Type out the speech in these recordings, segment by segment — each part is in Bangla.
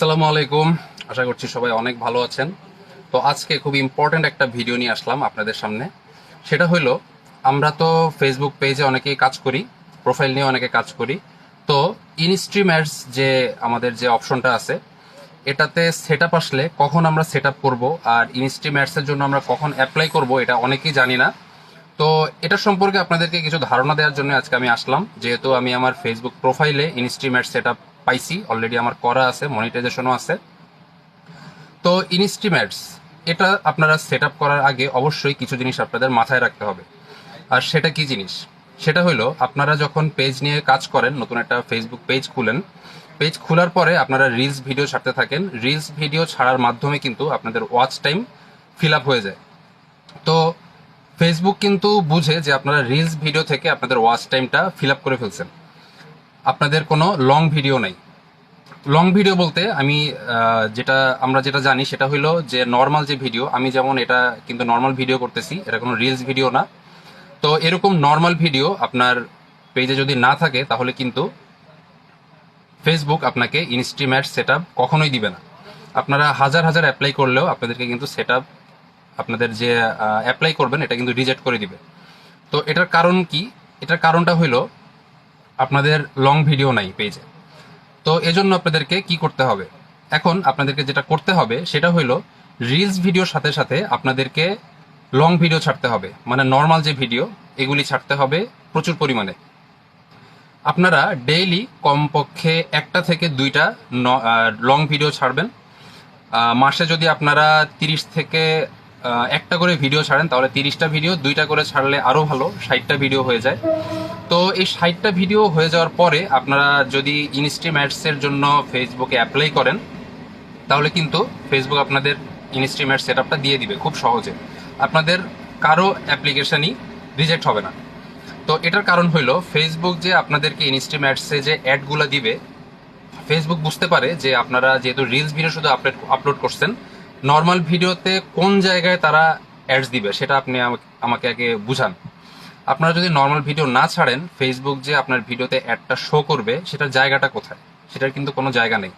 আসসালামু আলাইকুম। আশা করছি সবাই অনেক ভালো আছেন। তো আজকে খুব ইম্পর্ট্যান্ট একটা ভিডিও নিয়ে আসলাম আপনাদের সামনে। সেটা হলো, আমরা তো ফেসবুক পেজে অনেকেই কাজ করি প্রোফাইল নিয়ে অনেকে কাজ করি। তো ইনস্ট্রিম অ্যাডস যে আমাদের যে অপশনটা আছে, এটাতে সেট আপ আসলে কখন আমরা সেট আপ করব আর ইনস্ট্রিম অ্যাডসের জন্য আমরা কখন অ্যাপ্লাই করব, এটা অনেকেই জানি না। তো এটা সম্পর্কে আপনাদেরকে কিছু ধারণা দেওয়ার জন্য আজকে আমি আসলাম। যেহেতু আমি আমার ফেসবুক প্রোফাইলে ইনস্ট্রিমেট সেট আপ পাইছি অলরেডি আমার করা আছে মনিটাইজেশনও আছে। তো ইনস্ট্রিমেটস এটা আপনারা সেট করার আগে অবশ্যই কিছু জিনিস আপনাদের মাথায় রাখতে হবে। আর সেটা কি জিনিস? সেটা হলো আপনারা যখন পেজ নিয়ে কাজ করেন, নতুন একটা ফেসবুক পেজ খুলেন পেজ খোলার পরে আপনারা রিলস ভিডিও ছাড়তে থাকেন। রিলস ভিডিও ছাড়ার মাধ্যমে কিন্তু আপনাদের ওয়াচ টাইম ফিল আপ হয়ে যায়। তো ফেসবুক কিন্তু বুঝে যে আপনারা রিলস ভিডিও থেকে আপনাদের ওয়াচ টাইমটা ফিল আপ করে ফেলছেন। আপনাদের কোনো লং ভিডিও নাই। লং ভিডিও বলতে আমি যেটা আমরা যেটা জানি সেটা হলো যে নর্মাল যে ভিডিও আমি যেমন এটা কিন্তু নর্মাল ভিডিও করতেছি, এটা কোনো রিলস ভিডিও না। তো এরকম নর্মাল ভিডিও আপনার পেজে যদি না থাকে, তাহলে কিন্তু ফেসবুক আপনাকে ইনস্ট্রিম্যাট সেট আপ কখনোই দিবে না। আপনারা হাজার হাজার অ্যাপ্লাই করলেও আপনাদেরকে কিন্তু সেট আপ আপনাদের যে অ্যাপ্লাই করবেন, এটা কিন্তু রিজেক্ট করে দিবে। তো এটার কারণ কি? এটার কারণটা হলো আপনাদের লং ভিডিও নাই পেজে তো এজন্য আপনাদেরকে কি করতে হবে? এখন আপনাদেরকে যেটা করতে হবে, সেটা হলো রিলস ভিডিওর সাথে সাথে আপনাদেরকে লং ভিডিও ছাড়তে হবে। মানে নর্মাল যে ভিডিও এগুলি ছাড়তে হবে প্রচুর পরিমাণে। আপনারা ডেইলি কমপক্ষে একটা থেকে দুইটা লং ভিডিও ছাড়বেন। মাসে যদি আপনারা তিরিশ থেকে একটা করে ভিডিও ছাড়েন, তাহলে তিরিশটা ভিডিও দুইটা করে ছাড়লে আরও ভালো, ষাটটা ভিডিও হয়ে যায়। তো এই ষাটটা ভিডিও হয়ে যাওয়ার পরে আপনারা যদি ইনস্ট্রিম অ্যাডসের জন্য ফেসবুকে অ্যাপ্লাই করেন, তাহলে কিন্তু ফেসবুক আপনাদের ইনস্ট্রিম অ্যাড সেট আপটা দিয়ে দিবে খুব সহজে। আপনাদের কারও অ্যাপ্লিকেশানই রিজেক্ট হবে না। তো এটার কারণ হলো ফেসবুক যে আপনাদেরকে ইনস্ট্রিম অ্যাডসে যে অ্যাডগুলো দিবে ফেসবুক বুঝতে পারে যে আপনারা যেহেতু রিলস ভিডিও শুধু আপলোড আপলোড করছেন নর্মাল ভিডিওতে কোন জায়গায় তারা অ্যাডস দিবে, সেটা আপনি আমাকে- আগে বুঝান। আপনারা যদি নর্মাল ভিডিও না ছাড়েন ফেসবুক যে আপনার ভিডিওতে অ্যাডটা শো করবে, সেটার জায়গাটা কোথায়? সেটার কিন্তু কোনো জায়গা নেই।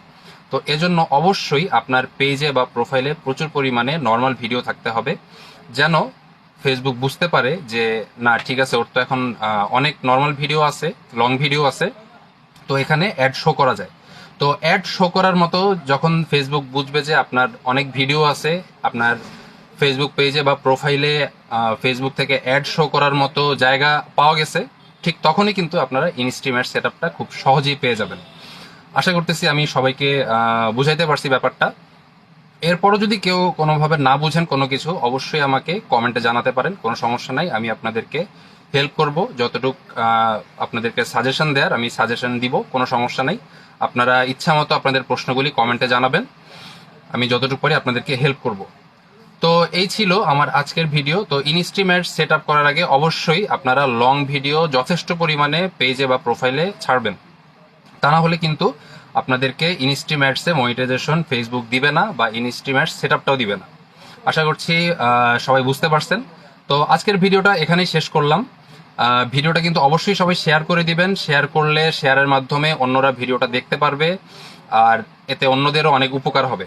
তো এজন্য অবশ্যই আপনার পেজে বা প্রোফাইলে প্রচুর পরিমাণে নর্মাল ভিডিও থাকতে হবে, যেন ফেসবুক বুঝতে পারে যে, না, ঠিক আছে, ওর তো এখন অনেক নর্মাল ভিডিও আছে লং ভিডিও আছে, তো এখানে অ্যাড শো করা যায়। তো অ্যাড শো করার মতো যখন ফেসবুক বুঝবে যে আপনার অনেক ভিডিও আছে, আপনার ফেসবুক পেজে বা প্রোফাইলে ফেসবুক থেকে অ্যাড শো করার মতো জায়গা পাওয়া গেছে, ঠিক তখনই কিন্তু আপনারা ইনস্ট্রিমেট সেট আপটা খুব সহজেই পেয়ে যাবেন। আশা করতেছি আমি সবাইকে বুঝাইতে পারছি ব্যাপারটা। এরপরও যদি কেউ কোনোভাবে না বুঝেন কোনো কিছু, অবশ্যই আমাকে কমেন্টে জানাতে পারেন, কোনো সমস্যা নাই, আমি আপনাদেরকে হেল্প করব। যতটুক আপনাদেরকে সাজেশন দেওয়ার আমি সাজেশন দিব, কোনো সমস্যা নাই। আপনারা ইচ্ছা মতো আপনাদের প্রশ্নগুলি কমেন্টে জানাবেন। আমি যতটুকু পারি আপনাদেরকে হেল্প করব। তো এই ছিল আমার আজকের ভিডিও তো ইনস্ট্রিমেট সেট আপ করার আগে অবশ্যই আপনারা লং ভিডিও যথেষ্ট পরিমাণে পেজে বা প্রোফাইলে ছাড়বেন। তা না হলে কিন্তু আপনাদেরকে ইনস্ট্রিম্যাটসে মনিটাইজেশন ফেসবুক দিবে না বা ইনস্ট্রিম্যাটস সেট আপটাও দিবে না। আশা করছি সবাই বুঝতে পারছেন। তো আজকের ভিডিওটা এখানেই শেষ করলাম। ভিডিওটা কিন্তু অবশ্যই সবাই শেয়ার করে দিবেন। শেয়ার করলে শেয়ারের মাধ্যমে অন্যরা ভিডিওটা দেখতে পারবে আর এতে অন্যদেরও অনেক উপকার হবে।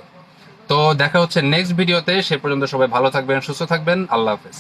তো দেখা হচ্ছে নেক্সট ভিডিওতে সে পর্যন্ত সবাই ভালো থাকবেন, সুস্থ থাকবেন। আল্লাহ হাফেজ।